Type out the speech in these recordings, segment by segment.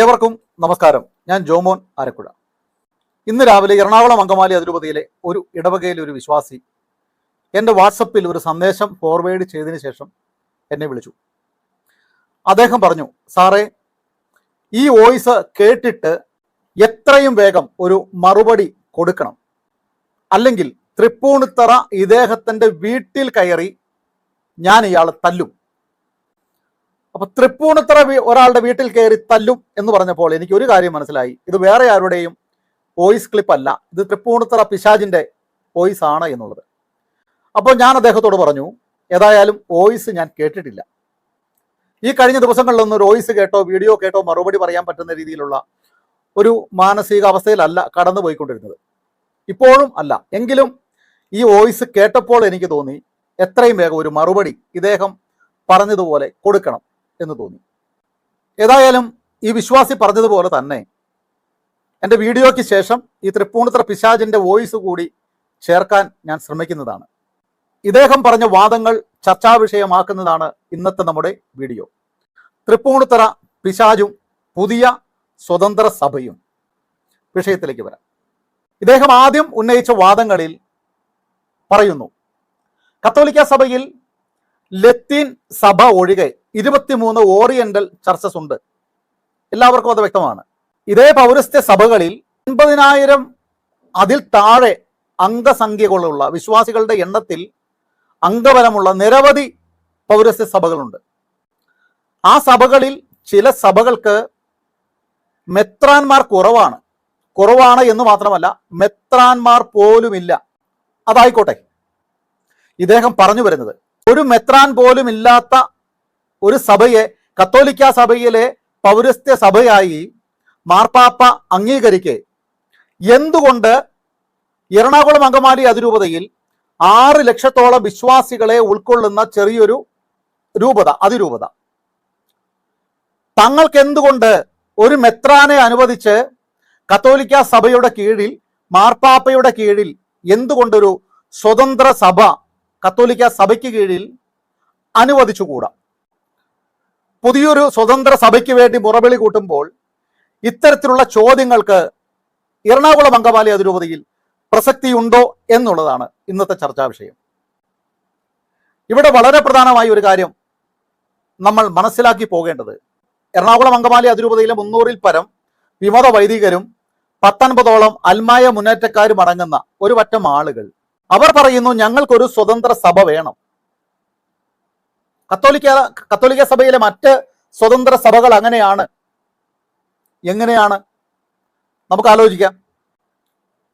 ഏവർക്കും നമസ്കാരം. ഞാൻ ജോമോൻ ആരക്കുഴ ഇന്ന് രാവിലെ എറണാകുളം അങ്കമാലി അതിരൂപതയിലെ ഒരു ഇടവകയിലെ ഒരു വിശ്വാസി എന്റെ വാട്സപ്പിൽ ഒരു സന്ദേശം ഫോർവേഡ് ചെയ്തതിന് ശേഷം എന്നെ വിളിച്ചു. അദ്ദേഹം പറഞ്ഞു സാറേ ഈ വോയിസ് കേട്ടിട്ട് എത്രയും വേഗം ഒരു മറുപടി കൊടുക്കണം. അല്ലെങ്കിൽ തൃപ്പൂണിത്തറ ഇദ്ദേഹത്തിന്റെ വീട്ടിൽ കയറി ഞാൻ ഇയാളെ തല്ലും. അപ്പൊ തൃപ്പൂണിത്തറ ഒരാളുടെ വീട്ടിൽ കയറി തല്ലും എന്ന് പറഞ്ഞപ്പോൾ എനിക്ക് ഒരു കാര്യം മനസ്സിലായി. ഇത് വേറെ ആരുടെയും വോയിസ് ക്ലിപ്പ് അല്ല. ഇത് തൃപ്പൂണിത്തറ പിശാജിന്റെ വോയിസ് ആണ് എന്നുള്ളത്. അപ്പോൾ ഞാൻ അദ്ദേഹത്തോട് പറഞ്ഞു ഏതായാലും വോയിസ് ഞാൻ കേട്ടിട്ടില്ല. ഈ കഴിഞ്ഞ ദിവസങ്ങളിലൊന്നും ഒരു വോയിസ് കേട്ടോ വീഡിയോ കേട്ടോ മറുപടി പറയാൻ പറ്റുന്ന രീതിയിലുള്ള ഒരു മാനസികാവസ്ഥയിലല്ല കടന്നു പോയിക്കൊണ്ടിരുന്നത്. ഇപ്പോഴും അല്ല. എങ്കിലും ഈ വോയിസ് കേട്ടപ്പോൾ എനിക്ക് തോന്നി എത്രയും വേഗം ഒരു മറുപടി ഇദ്ദേഹം പറഞ്ഞതുപോലെ കൊടുക്കണം. എന്ന് തോന്നി. ഏതായാലും ഈ വിശ്വാസി പറഞ്ഞതുപോലെ തന്നെ എന്റെ വീഡിയോയ്ക്ക് ശേഷം ഈ തൃപ്പൂണിത്തറ പിശാജിന്റെ വോയിസ് കൂടി ചേർക്കാൻ ഞാൻ ശ്രമിക്കുന്നതാണ്. ഇദ്ദേഹം പറഞ്ഞ വാദങ്ങൾ ചർച്ചാ വിഷയമാക്കുന്നതാണ് ഇന്നത്തെ നമ്മുടെ വീഡിയോ. തൃപ്പൂണിത്തറ പിശാജും പുതിയ സ്വതന്ത്ര സഭയും. വിഷയത്തിലേക്ക് വരാം. ഇദ്ദേഹം ആദ്യം ഉന്നയിച്ച വാദങ്ങളിൽ പറയുന്നു കത്തോലിക്ക സഭയിൽ ലത്തീൻ സഭ ഒഴികെ ഇരുപത്തിമൂന്ന് ഓറിയന്റൽ ചർച്ചസ് ഉണ്ട്. എല്ലാവർക്കും അത് വ്യക്തമാണ്. ഇതേ പൗരസ്ത്യ സഭകളിൽ അൻപതിനായിരം അതിൽ താഴെ അംഗസംഖ്യകളുള്ള വിശ്വാസികളുടെ എണ്ണത്തിൽ അംഗബലമുള്ള നിരവധി പൗരസ്ത്യ സഭകളുണ്ട്. ആ സഭകളിൽ ചില സഭകൾക്ക് മെത്രാന്മാർ കുറവാണ്. കുറവാണ് എന്ന് മാത്രമല്ല മെത്രാന്മാർ പോലുമില്ല. അതായിക്കോട്ടെ. ഇദ്ദേഹം പറഞ്ഞു വരുന്നത് ഒരു മെത്രാൻ പോലും ഇല്ലാത്ത ഒരു സഭയെ കത്തോലിക്ക സഭയിലെ പൗരസ്ത്യ സഭയായി മാർപ്പാപ്പ അംഗീകരിക്കെ. എന്തുകൊണ്ട് എറണാകുളം അങ്കമാലി അതിരൂപതയിൽ ആറ് ലക്ഷത്തോളം വിശ്വാസികളെ ഉൾക്കൊള്ളുന്ന ചെറിയൊരു രൂപത അതിരൂപത? തങ്ങൾക്ക് എന്തുകൊണ്ട് ഒരു മെത്രാനെ അനുവദിച്ച് കത്തോലിക്ക സഭയുടെ കീഴിൽ മാർപ്പാപ്പയുടെ കീഴിൽ എന്തുകൊണ്ടൊരു സ്വതന്ത്ര സഭ കത്തോലിക്ക സഭയ്ക്ക് കീഴിൽ അനുവദിച്ചുകൂടാ. പുതിയൊരു സ്വതന്ത്ര സഭയ്ക്ക് വേണ്ടി മുറവിളി കൂട്ടുമ്പോൾ ഇത്തരത്തിലുള്ള ചോദ്യങ്ങൾക്ക് എറണാകുളം അങ്കമാലി അതിരൂപതയിൽ പ്രസക്തിയുണ്ടോ എന്നുള്ളതാണ് ഇന്നത്തെ ചർച്ചാ വിഷയം. ഇവിടെ വളരെ പ്രധാനമായ ഒരു കാര്യം നമ്മൾ മനസ്സിലാക്കി പോകേണ്ടത്. എറണാകുളം അങ്കമാലി അതിരൂപതയിലെ മുന്നൂറിൽ പരം വിമത വൈദികരും പത്തൊൻപതോളം അൽമായ മുന്നേറ്റക്കാരും അടങ്ങുന്ന ഒരു പറ്റം ആളുകൾ അവർ പറയുന്നു ഞങ്ങൾക്കൊരു സ്വതന്ത്ര സഭ വേണം. കത്തോലിക്ക കത്തോലിക്ക സഭയിലെ മറ്റ് സ്വതന്ത്ര സഭകൾ അങ്ങനെയാണ്. എങ്ങനെയാണ്? നമുക്ക് ആലോചിക്കാം.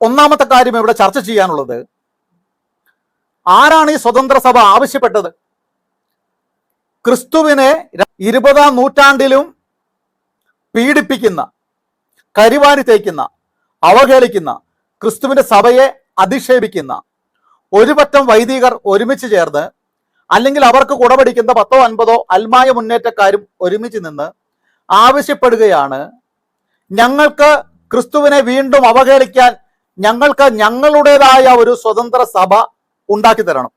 ഒന്നാമത്തെ കാര്യം ഇവിടെ ചർച്ച ചെയ്യാനുള്ളത് ആരാണ് ഈ സ്വതന്ത്ര സഭ ആവശ്യപ്പെട്ടത്? ക്രിസ്തുവിനെ ഇരുപതാം നൂറ്റാണ്ടിലും പീഡിപ്പിക്കുന്ന കരിവാരി തേക്കുന്ന അവഹേളിക്കുന്ന ക്രിസ്തുവിന്റെ സഭയെ അധിക്ഷേപിക്കുന്ന ഒരു പറ്റം വൈദികർ ഒരുമിച്ച് ചേർന്ന് അല്ലെങ്കിൽ അവർക്ക് കുടപിടിക്കുന്ന പത്തോ അൻപതോ അൽമായ മുന്നേറ്റക്കാരും ഒരുമിച്ച് നിന്ന് ആവശ്യപ്പെടുകയാണ്. ഞങ്ങൾക്ക് ക്രിസ്തുവിനെ വീണ്ടും അവഹേളിക്കാൻ ഞങ്ങൾക്ക് ഞങ്ങളുടേതായ ഒരു സ്വതന്ത്ര സഭ ഉണ്ടാക്കി തരണം.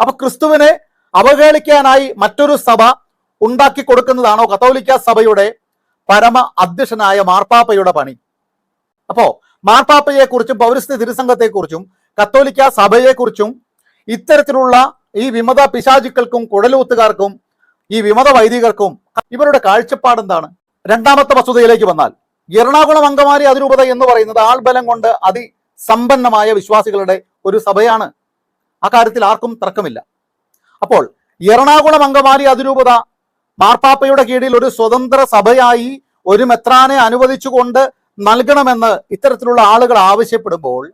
അപ്പൊ ക്രിസ്തുവിനെ അവഹേളിക്കാനായി മറ്റൊരു സഭ ഉണ്ടാക്കി കൊടുക്കുന്നതാണോ കത്തോലിക്ക സഭയുടെ പരമ അധ്യക്ഷനായ മാർപ്പാപ്പയുടെ പണി? അപ്പോ മാർപ്പാപ്പയെ കുറിച്ചും പൗരസ്ത്യ തിരുസംഘത്തെക്കുറിച്ചും കത്തോലിക്ക സഭയെക്കുറിച്ചും ഇത്തരത്തിലുള്ള ഈ വിമത പിശാചുക്കൾക്കും കുഴലൂത്തുകാർക്കും ഈ വിമത വൈദികർക്കും ഇവരുടെ കാഴ്ചപ്പാട് എന്താണ്? രണ്ടാമത്തെ വസ്തുതയിലേക്ക് വന്നാൽ എറണാകുളം അങ്കമാലി അതിരൂപത എന്ന് പറയുന്നത് ആൾബലം കൊണ്ട് അതിസമ്പന്നമായ വിശ്വാസികളുടെ ഒരു സഭയാണ്. ആ കാര്യത്തിൽ ആർക്കും തർക്കമില്ല. അപ്പോൾ എറണാകുളം അങ്കമാലി അതിരൂപത മാർപ്പാപ്പയുടെ കീഴിൽ ഒരു സ്വതന്ത്ര സഭയായി ഒരു മെത്രാനെ അനുവദിച്ചുകൊണ്ട് നൽകണമെന്ന് ഇത്തരത്തിലുള്ള ആളുകൾ ആവശ്യപ്പെടുമ്പോൾ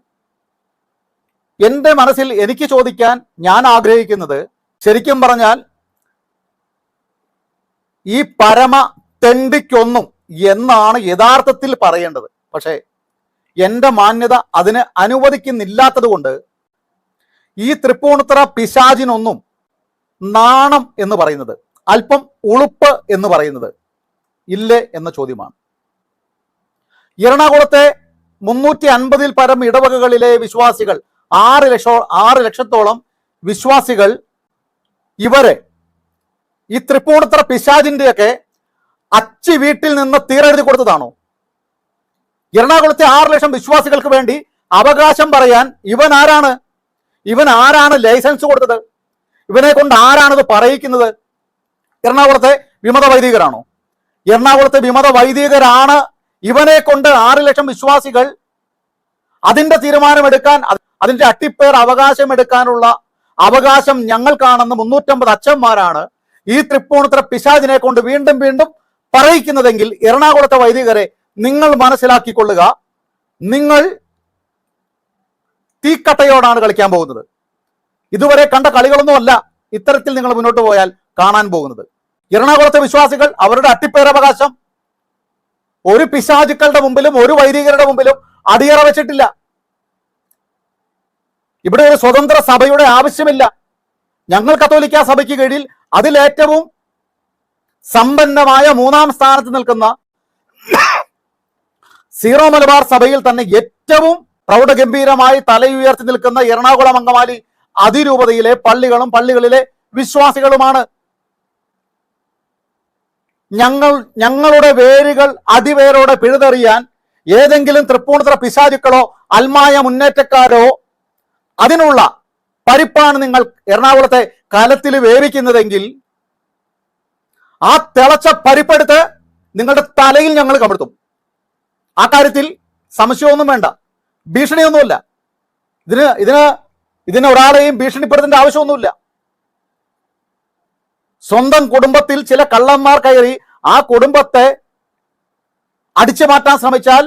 എന്റെ മനസ്സിൽ എനിക്ക് ചോദിക്കാൻ ഞാൻ ആഗ്രഹിക്കുന്നത് ശരിക്കും പറഞ്ഞാൽ ഈ പരമ തെണ്ടിക്കൊന്നും എന്നാണ് യഥാർത്ഥത്തിൽ പറയേണ്ടത്. പക്ഷേ എന്റെ മാന്യത അതിന് അനുവദിക്കുന്നില്ലാത്തത് കൊണ്ട് ഈ തൃപ്പൂണിത്തറ പിശാചിനൊന്നും നാണം എന്ന് പറയുന്നത് അല്പം ഉളുപ്പ് എന്ന് പറയുന്നത് ഇല്ലേ എന്ന ചോദ്യമാണ്. എറണാകുളത്തെ മുന്നൂറ്റി അൻപതിൽ പരം ഇടവകകളിലെ വിശ്വാസികൾ ആറ് ലക്ഷോ ആറ് ലക്ഷത്തോളം വിശ്വാസികൾ ഇവരെ ഈ തൃപ്പൂണിത്തറ പിശാജിന്റെയൊക്കെ അച്ചി വീട്ടിൽ നിന്ന് തീരെഴുതി കൊടുത്തതാണോ? എറണാകുളത്തെ ആറ് ലക്ഷം വിശ്വാസികൾക്ക് വേണ്ടി അവകാശം പറയാൻ ഇവൻ ആരാണ്? ഇവൻ ആരാണ് ലൈസൻസ് കൊടുത്തത്? ഇവനെ കൊണ്ട് ആരാണത് പറയിക്കുന്നത്? എറണാകുളത്തെ വിമത വൈദികരാണോ? എറണാകുളത്തെ വിമത വൈദികരാണ് ഇവനെ കൊണ്ട് ആറ് ലക്ഷം വിശ്വാസികൾ അതിന്റെ തീരുമാനമെടുക്കാൻ അതിന്റെ അട്ടിപ്പേർ അവകാശം എടുക്കാനുള്ള അവകാശം ഞങ്ങൾക്കാണെന്ന് മുന്നൂറ്റമ്പത് അച്ഛന്മാരാണ് ഈ തൃപ്പൂണിത്തറ പിശാചിനെ കൊണ്ട് വീണ്ടും വീണ്ടും പറയിക്കുന്നതെങ്കിൽ എറണാകുളത്തെ വൈദികരെ നിങ്ങൾ മനസ്സിലാക്കിക്കൊള്ളുക. നിങ്ങൾ തീക്കട്ടയോടാണ് കളിക്കാൻ പോകുന്നത്. ഇതുവരെ കണ്ട കളികളൊന്നും അല്ല ഇത്തരത്തിൽ നിങ്ങൾ മുന്നോട്ട് പോയാൽ കാണാൻ പോകുന്നത്. എറണാകുളത്തെ വിശ്വാസികൾ അവരുടെ അട്ടിപ്പേരവകാശം ഒരു പിശാചുക്കളുടെ മുമ്പിലും ഒരു വൈദികരുടെ മുമ്പിലും അടിയറ വെച്ചിട്ടില്ല. ഇവിടെ ഒരു സ്വതന്ത്ര സഭയുടെ ആവശ്യമില്ല. ഞങ്ങൾ കത്തോലിക്ക സഭയ്ക്ക് കീഴിൽ അതിലേറ്റവും സമ്പന്നമായ മൂന്നാം സ്ഥാനത്ത് നിൽക്കുന്ന സീറോ മലബാർ സഭയിൽ തന്നെ ഏറ്റവും പ്രൗഢഗംഭീരമായി തലയുയർത്തി നിൽക്കുന്ന എറണാകുളം അങ്കമാലി അതിരൂപതയിലെ പള്ളികളും പള്ളികളിലെ വിശ്വാസികളുമാണ്. ഞങ്ങൾ ഞങ്ങളുടെ വേരുകൾ അടിവേരോടെ പിഴുതെറിയാൻ ഏതെങ്കിലും തൃപ്പൂണിത്തറ പിശാചുക്കളോ അൽമായ മുന്നേറ്റക്കാരോ അതിനുള്ള പരിപ്പാണ് നിങ്ങൾ എറണാകുളത്തെ കലത്തിൽ വേവിക്കുന്നതെങ്കിൽ ആ തിളച്ച പരിപ്പെടുത്ത് നിങ്ങളുടെ തലയിൽ ഞങ്ങൾ കമഴ്ത്തും. ആ കാര്യത്തിൽ സംശയമൊന്നും വേണ്ട. ഭീഷണിയൊന്നുമില്ല. ഇതിന് ഇതിന് ഇതിന് ഒരാളെയും ഭീഷണിപ്പെടുത്തേണ്ട ആവശ്യമൊന്നുമില്ല. സ്വന്തം കുടുംബത്തിൽ ചില കള്ളന്മാർ കയറി ആ കുടുംബത്തെ അടിച്ചു മാറ്റാൻ ശ്രമിച്ചാൽ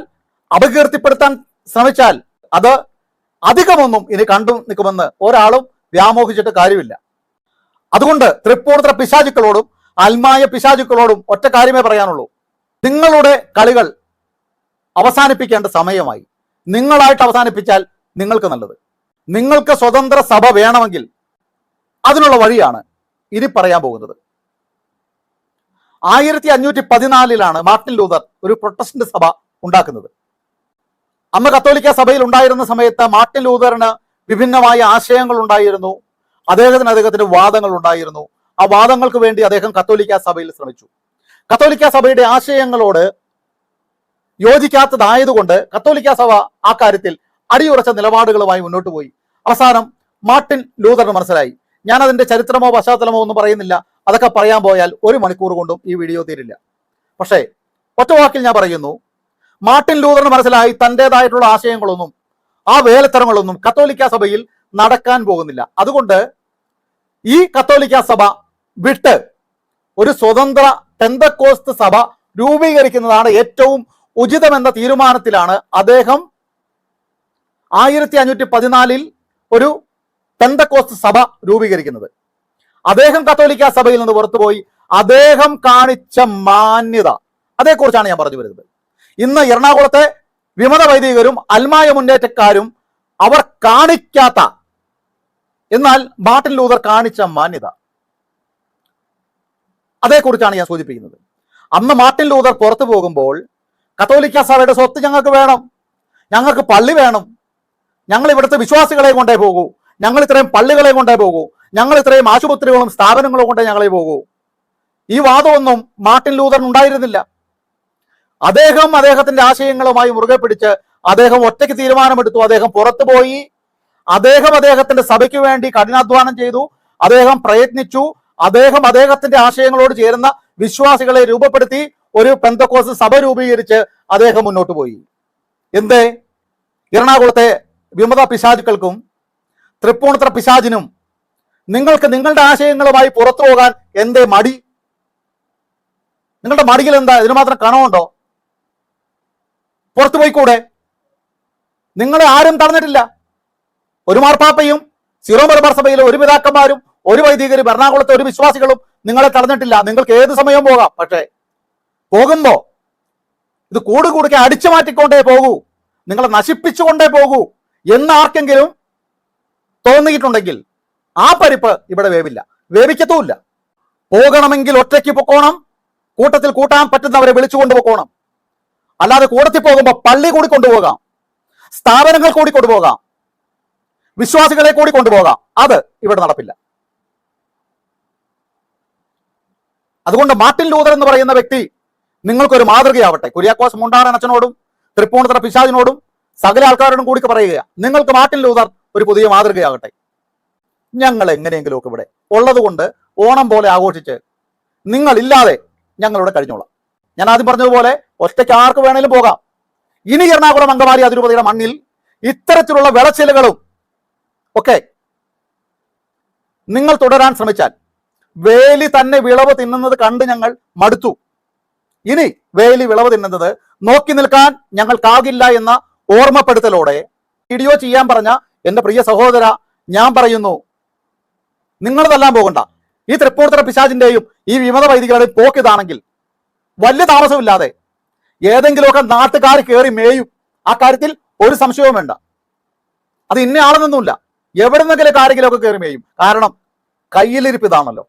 അപകീർത്തിപ്പെടുത്താൻ ശ്രമിച്ചാൽ അത് അധികമൊന്നും ഇനി കണ്ടു നിൽക്കുമെന്ന് ഒരാളും വ്യാമോഹിച്ചിട്ട് കാര്യമില്ല. അതുകൊണ്ട് തൃപ്പൂണിത്തറ പിശാചുക്കളോടും അൽമായ പിശാചുക്കളോടും ഒറ്റ കാര്യമേ പറയാനുള്ളൂ. നിങ്ങളുടെ കളികൾ അവസാനിപ്പിക്കേണ്ട സമയമായി. നിങ്ങളായിട്ട് അവസാനിപ്പിച്ചാൽ നിങ്ങൾക്ക് നല്ലത്. നിങ്ങൾക്ക് സ്വതന്ത്ര സഭ വേണമെങ്കിൽ അതിനുള്ള വഴിയാണ് ഇനി പറയാൻ പോകുന്നത്. ആയിരത്തി അഞ്ഞൂറ്റി പതിനാലിലാണ് മാർട്ടിൻ ലൂതർ ഒരു പ്രൊട്ടസ്റ്റന്റ് സഭ ഉണ്ടാക്കുന്നത്. അന്ന് കത്തോലിക്ക സഭയിൽ ഉണ്ടായിരുന്ന സമയത്ത് മാർട്ടിൻ ലൂതറിന് വിഭിന്നമായ ആശയങ്ങൾ ഉണ്ടായിരുന്നു. അദ്ദേഹത്തിന് അദ്ദേഹത്തിന്റെ വാദങ്ങൾ ഉണ്ടായിരുന്നു. ആ വാദങ്ങൾക്ക് വേണ്ടി അദ്ദേഹം കത്തോലിക്ക സഭയിൽ ശ്രമിച്ചു. കത്തോലിക്ക സഭയുടെ ആശയങ്ങളോട് യോജിക്കാത്തതായതുകൊണ്ട് കത്തോലിക്ക സഭ ആ കാര്യത്തിൽ അടിയുറച്ച നിലപാടുകളുമായി മുന്നോട്ട് പോയി. അവസാനം മാർട്ടിൻ ലൂതറിന് മനസ്സിലായി. ഞാൻ അതിന്റെ ചരിത്രമോ പശ്ചാത്തലമോ ഒന്നും പറയുന്നില്ല. അതൊക്കെ പറയാൻ പോയാൽ ഒരു മണിക്കൂർ കൊണ്ടും ഈ വീഡിയോ തീരില്ല. പക്ഷേ ഒറ്റവാക്കിൽ ഞാൻ പറയുന്നു മാർട്ടിൻ ലൂതറിന് മനസ്സിലായി തന്റെതായിട്ടുള്ള ആശയങ്ങളൊന്നും ആ വേലത്തരങ്ങളൊന്നും കത്തോലിക്ക സഭയിൽ നടക്കാൻ പോകുന്നില്ല. അതുകൊണ്ട് ഈ കത്തോലിക്ക സഭ വിട്ട് ഒരു സ്വതന്ത്ര ടെന്തക്കോസ്ത് സഭ രൂപീകരിക്കുന്നതാണ് ഏറ്റവും ഉചിതമെന്ന തീരുമാനത്തിലാണ് അദ്ദേഹം ആയിരത്തി അഞ്ഞൂറ്റി പതിനാലിൽ ഒരു പെന്തക്കോസ്ത് സഭ രൂപീകരിക്കുന്നത്. അദ്ദേഹം കത്തോലിക്ക സഭയിൽ നിന്ന് പുറത്തുപോയി അദ്ദേഹം കാണിച്ച മാന്യത അതേക്കുറിച്ചാണ് ഞാൻ പറഞ്ഞു വരുന്നത്. ഇന്ന് എറണാകുളത്തെ വിമത വൈദികരും അൽമായ മുന്നേറ്റക്കാരും അവർ കാണിക്കാത്ത എന്നാൽ മാർട്ടിൻ ലൂതർ കാണിച്ച മാന്യത. അതേക്കുറിച്ചാണ് ഞാൻ സൂചിപ്പിക്കുന്നത്. അന്ന് മാർട്ടിൻ ലൂതർ പുറത്തു പോകുമ്പോൾ കത്തോലിക്ക സഭയുടെ സ്വത്ത് ഞങ്ങൾക്ക് വേണം ഞങ്ങൾക്ക് പള്ളി വേണം ഞങ്ങൾ ഇവിടുത്തെ വിശ്വാസികളെ കൊണ്ടേ പോകൂ ഞങ്ങൾ ഇത്രയും പള്ളികളെ കൊണ്ടേ പോകൂ ഞങ്ങൾ ഇത്രയും ആശുപത്രികളും സ്ഥാപനങ്ങളും കൊണ്ടേ ഞങ്ങളെ പോകൂ. ഈ വാദമൊന്നും മാർട്ടിൻ ലൂതറിന് ഉണ്ടായിരുന്നില്ല. അദ്ദേഹം അദ്ദേഹത്തിന്റെ ആശയങ്ങളുമായി മുറുകെ പിടിച്ച് അദ്ദേഹം ഒറ്റയ്ക്ക് തീരുമാനമെടുത്തു. അദ്ദേഹം പുറത്തു പോയി. അദ്ദേഹം അദ്ദേഹത്തിന്റെ സഭയ്ക്ക് വേണ്ടി കഠിനാധ്വാനം ചെയ്തു. അദ്ദേഹം പ്രയത്നിച്ചു. അദ്ദേഹം അദ്ദേഹത്തിന്റെ ആശയങ്ങളോട് ചേരുന്ന വിശ്വാസികളെ രൂപപ്പെടുത്തി ഒരു പെന്തക്കോസ് സഭ രൂപീകരിച്ച് അദ്ദേഹം മുന്നോട്ട് പോയി. എന്തേ? എറണാകുളത്തെ വിമത പിശാചുക്കൾക്കും തൃപ്പൂണിത്ര പിശാചിനും നിങ്ങൾക്ക് നിങ്ങളുടെ ആശയങ്ങളുമായി പുറത്തു പോകാൻ എന്തേ മടി? നിങ്ങളുടെ മടിയിൽ എന്താ? ഇതിന് മാത്രം കണമുണ്ടോ? പുറത്തു പോയിക്കൂടെ? നിങ്ങളെ ആരും തടഞ്ഞിട്ടില്ല. ഒരു മാർപ്പാപ്പയും സിറോ മലബാർ സഭയിലെ ഒരു പിതാക്കന്മാരും ഒരു വൈദികരും എറണാകുളത്തെ ഒരു വിശ്വാസികളും നിങ്ങളെ തടഞ്ഞിട്ടില്ല. നിങ്ങൾക്ക് ഏത് സമയവും പോകാം. പക്ഷേ പോകുമ്പോ ഇത് കൂട് കൂടുക്കെ അടിച്ചു മാറ്റിക്കൊണ്ടേ പോകൂ. നിങ്ങളെ നശിപ്പിച്ചുകൊണ്ടേ പോകൂ എന്ന് ആർക്കെങ്കിലും തോന്നിയിട്ടുണ്ടെങ്കിൽ ആ പരിപ്പ് ഇവിടെ വേവില്ല. വേവിക്കത്തുമില്ല. പോകണമെങ്കിൽ ഒറ്റയ്ക്ക് പൊക്കോണം. കൂട്ടത്തിൽ കൂട്ടാൻ പറ്റുന്നവരെ വിളിച്ചുകൊണ്ട് പൊക്കോണം. അല്ലാതെ കൂടത്തിൽ പോകുമ്പോൾ പള്ളി കൂടി കൊണ്ടുപോകാം. സ്ഥാപനങ്ങൾ കൂടി കൊണ്ടുപോകാം. വിശ്വാസികളെ കൂടി കൊണ്ടുപോകാം. അത് ഇവിടെ നടപ്പില്ല. അതുകൊണ്ട് മാർട്ടിൻ ലൂതർ എന്ന് പറയുന്ന വ്യക്തി നിങ്ങൾക്കൊരു മാതൃകയാവട്ടെ. കുര്യാക്കോസ് മുണ്ടാറൻ അച്ഛനോടും തൃപ്പൂണിത്തറ പിശാദിനോടും സകല ആൾക്കാരോടും കൂടി പറയുക നിങ്ങൾക്ക് മാർട്ടിൻ ലൂതർ ഒരു പുതിയ മാതൃകയാകട്ടെ. ഞങ്ങൾ എങ്ങനെയെങ്കിലുമൊക്കെ ഇവിടെ ഉള്ളതുകൊണ്ട് ഓണം പോലെ ആഘോഷിച്ച് നിങ്ങളില്ലാതെ ഞങ്ങളിവിടെ കഴിഞ്ഞോളാം. ഞാൻ ആദ്യം പറഞ്ഞതുപോലെ ഒറ്റയ്ക്ക് ആർക്ക് വേണേലും പോകാം. ഇനി എറണാകുളം അങ്കമാലി അതിരൂപതയുടെ മണ്ണിൽ ഇത്തരത്തിലുള്ള വിളച്ചിലകളും ഒക്കെ നിങ്ങൾ തുടരാൻ ശ്രമിച്ചാൽ വേലി തന്നെ വിളവ് തിന്നുന്നത് കണ്ട് ഞങ്ങൾ മടുത്തു. ഇനി വേലി വിളവ് തിന്നുന്നത് നോക്കി നിൽക്കാൻ ഞങ്ങൾക്കാകില്ല എന്ന ഓർമ്മപ്പെടുത്തലോടെ വീഡിയോ ചെയ്യാൻ പറഞ്ഞ എന്റെ പ്രിയ സഹോദര ഞാൻ പറയുന്നു നിങ്ങളതെല്ലാം പോകണ്ട. ഈ തൃപ്പൂണിത്തറ പിശാചിന്റെയും ഈ വിമത വൈദികളുടെയും പോക്കിതാണെങ്കിൽ വലിയ താമസമില്ലാതെ ഏതെങ്കിലുമൊക്കെ നാട്ടുകാർ കയറി മേയും. ആ കാര്യത്തിൽ ഒരു സംശയവും വേണ്ട. അത് ഇന്ന ആളെന്നൊന്നുമില്ല. എവിടെ നിന്നെങ്കിലും ആരെങ്കിലുമൊക്കെ കയറി മേയും. കാരണം കയ്യിലിരിപ്പ് ഇതാണല്ലോ.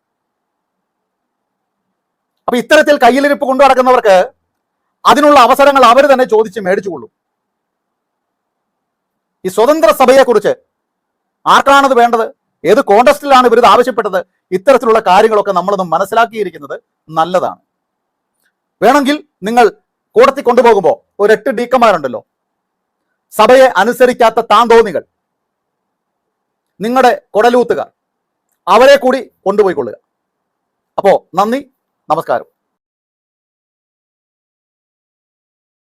അപ്പൊ ഇത്തരത്തിൽ കയ്യിലിരിപ്പ് കൊണ്ടു നടക്കുന്നവർക്ക് അതിനുള്ള അവസരങ്ങൾ അവർ തന്നെ ചോദിച്ച് മേടിച്ചുകൊള്ളും ഈ സ്വതന്ത്ര സഭയെക്കുറിച്ച് ആർക്കാണത് വേണ്ടത്? ഏത് കോണ്ടസ്റ്റിലാണ് ഇവരിത് ആവശ്യപ്പെട്ടത്? ഇത്തരത്തിലുള്ള കാര്യങ്ങളൊക്കെ നമ്മളൊന്ന് മനസ്സിലാക്കിയിരിക്കുന്നത് നല്ലതാണ്. വേണമെങ്കിൽ നിങ്ങൾ കൂടത്തി കൊണ്ടുപോകുമ്പോൾ ഒരു എട്ട് ഡീക്കന്മാരുണ്ടല്ലോ. സഭയെ അനുസരിക്കാത്ത താന്തോന്നികൾ. നിങ്ങളുടെ കൊടലൂത്തുകാർ. അവരെ കൂടി കൊണ്ടുപോയിക്കൊള്ളുക. അപ്പോൾ നന്ദി നമസ്കാരം.